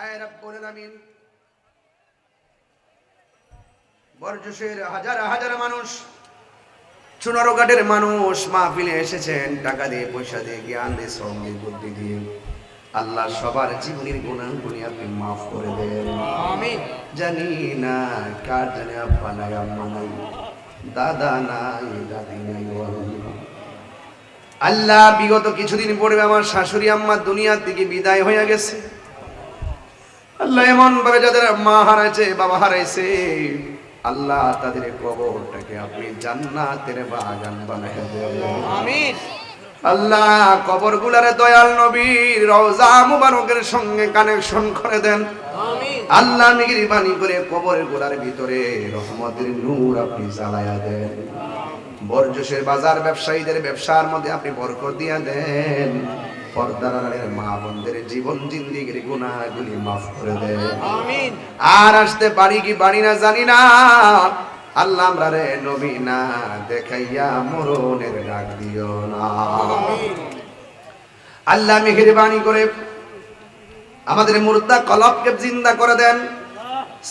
আয় রব্বুল আলামিন। বরজসের হাজার হাজার মানুষ চুনারোঘাটের মানুষ মাহফিলে এসেছেন। টাকা দিয়ে পয়সা দিয়ে জ্ঞান দিয়ে শ্রম দিয়ে বুদ্ধি দিয়ে। আল্লাহ সবার জীবনের গুণাগুলি আপনি মাফ করে দেন। আমিন। জানি না কার জানে আব্বা নাই আম্মা নাই দাদা নাই দাদি নাই আল্লাহ। বিগত কিছুদিন পরে আমার শাশুড়ি আম্মা দুনিয়ার থেকে বিদায় হয়ে গেছে। আল্লাহ এমন ভাবে যাদের মা হারাইছে বাবা হারাইছে আল্লাহ তাদের কবরটাকে আপনি জান্নাতের বাগান বানায় দেন আমিন। আল্লাহ কবর গুলারে দয়াল নবীর রওজা মুবারকের সঙ্গে কানেকশন করে দেন। আমিন। আল্লাহ মেহরবানি করে কবরের গোড়ার ভিতরে রহমতের নূর আপনি জ্বালায়া দেন। বরজসের বাজার ব্যবসায়ীদের ব্যবসার মধ্যে আপনি বরকত দিয়া দেন। পর্দারের মা বোনদের জীবন জিন্দিগির মাফ করে আমিন। আর আসতে পারি কি পারি না জানি না। আল্লাহ আমরা রে নবী না দেখাইয়া মরণের ডাক দিও না। আল্লাহ মেহেরবানি করে আমাদের মুর্দা কলবকে জিন্দা করে দেন।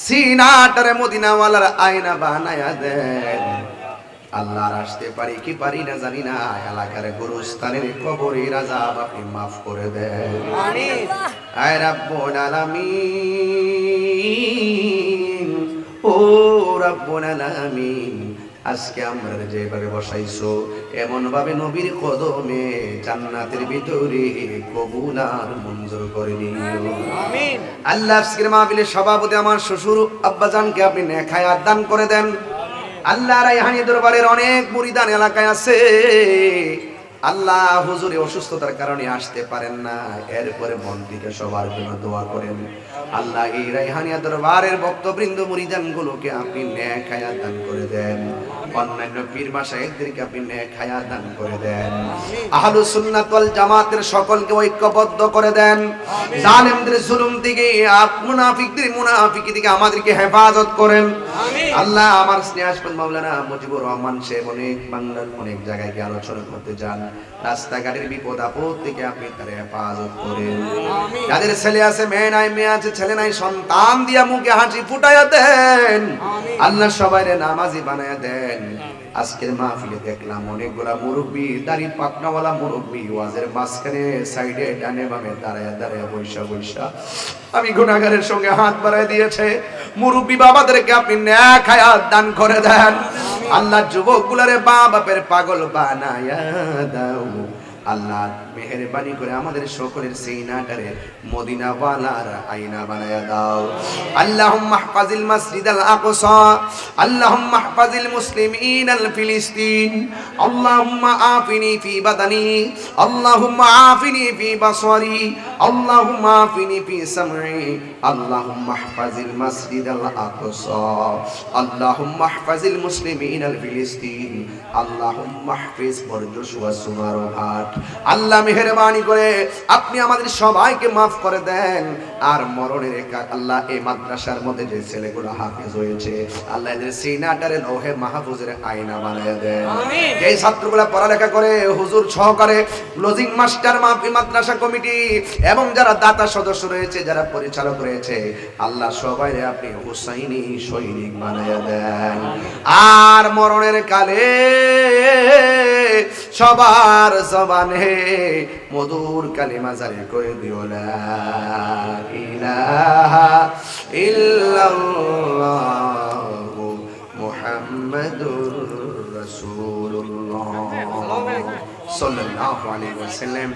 সিনাটারে মদিনাওয়ালার আয়না বানায়া দেন। আল্লাহর আসতে পারি কি পারি না জানি না। এলাকার গুরুস্থানের কবরে রাজা আপনি মাফ করে দেন। আয় রাব্বুল আলামিন। ও রাব্বুল আলামিন আজকে আমরা যেভাবে বসাইছো এমন ভাবে নবীর কদমে জান্নাতের ভিতরে কবুল আর মঞ্জুর করে নিও। আমিন। আল্লাহ আজকের মাহফিলের সভাপতি আমার শ্বশুর আব্বাজানকে আপনি নেখায়াত দান করে দেন। আল্লাহ রাইহানি দরবারের অনেক মুরিদান এলাকায় আছে। আল্লাহ হুজুরে অসুস্থতার কারণে আসতে পারেন না। এরপরে মন থেকে সবার জন্য দোয়া করেন। আল্লাহ এই রাইহানিয়া দরবারের ভক্তবৃন্দ মুরিদান গুলোকে আপনি ন্যায় খায়া দান করে দেন। অন্যান্য পীর আপনি দান করে দেন। আহলু সুন্নাত ওয়াল জামাতের সকলকে ঐক্যবদ্ধ করে দেন। জালেমদের জুলুম থেকে আপ মুনাফিকদের মুনাফিকি থেকে আমাদেরকে হেফাজত করেন। আল্লাহ আমার স্নেহাসপদ মাওলানা মুজিবুর রহমান সাহেব অনেক বাংলার অনেক জায়গায় গিয়ে আলোচনা করতে যান। রাস্তাঘাটের বিপদ আপদ থেকে আপনি তার হেফাজত করেন। যাদের ছেলে আছে মেয়ে নাই মেয়ে আছে ছেলে নাই সন্তান দিয়া মুখে হাসি ফুটাইয়া দেন। আল্লাহ সবাই নামাজি বানায়া দেন। আজকের মাহফিলে দেখলাম অনেকগুলা মুরব্বী দাড়ি পাকনাওয়ালা মুরব্বী, ওয়াজের মাঝখানে, সাইডে ডানে বামে দাঁড়ায় দাঁড়ায় বৈশা বৈশা। আমি গুণাগারের সঙ্গে হাত বাড়ায় দিয়েছে। মুরব্বী বাবাদেরকে আপনি ন্যাক হায়াত দান করে দেন। আল্লাহ যুবক গুলারে বা বাপের পাগল বানায়া দাও। আল্লাহ মেহরবানি করে আমাদের সকলের সিনাটারে মদিনা ওয়ালার আইনা বানায় দাও। আল্লাহ মাহফাজিল মসজিদ আল আকসা আল্লাহ মাহফাজিল মুসলিমিন আল ফিলিস্তিন, আল্লাহুম্মা আফিনি ফি বাদানি, আল্লাহুম্মা আফিনি ফি বাসরি আল্লাহুম্মা আফিনি ফি আল্লাহুম্মা মাসজিদাল আকসা আল্লাহুম্মা মুসলিমিন আল ফিলিস্তিন আল্লাহুম্মা আল্লাহ মেহেরবানি করে আপনি আমাদের সবাইকে মাফ করে দেন। আর মরণের আল্লাহ এই মাদ্রাসার মধ্যে যে ছেলেগুলো হাফিজ হয়েছে আল্লাহ এদের সিনাটারে লোহে মাহফুজের আয়না বানায় দেন। যে ছাত্রগুলো পড়ালেখা করে হুজুর সহকারে লজিং মাস্টার মাদ্রাসা কমিটি এবং যারা দাতা সদস্য রয়েছে, যারা পরিচালক রয়েছে, আল্লাহ সবাই আপনি হুসাইনি সৈনিক বানায় দেন। আর মরণের কালে সবার জবানে মধুর কালিমা জারি করে দিও ইলাহা ইল্লাল্লাহু মুহাম্মাদুর রাসূলুল্লাহ। সাল্লাল্লাহু আলাইহি ওয়াসাল্লাম।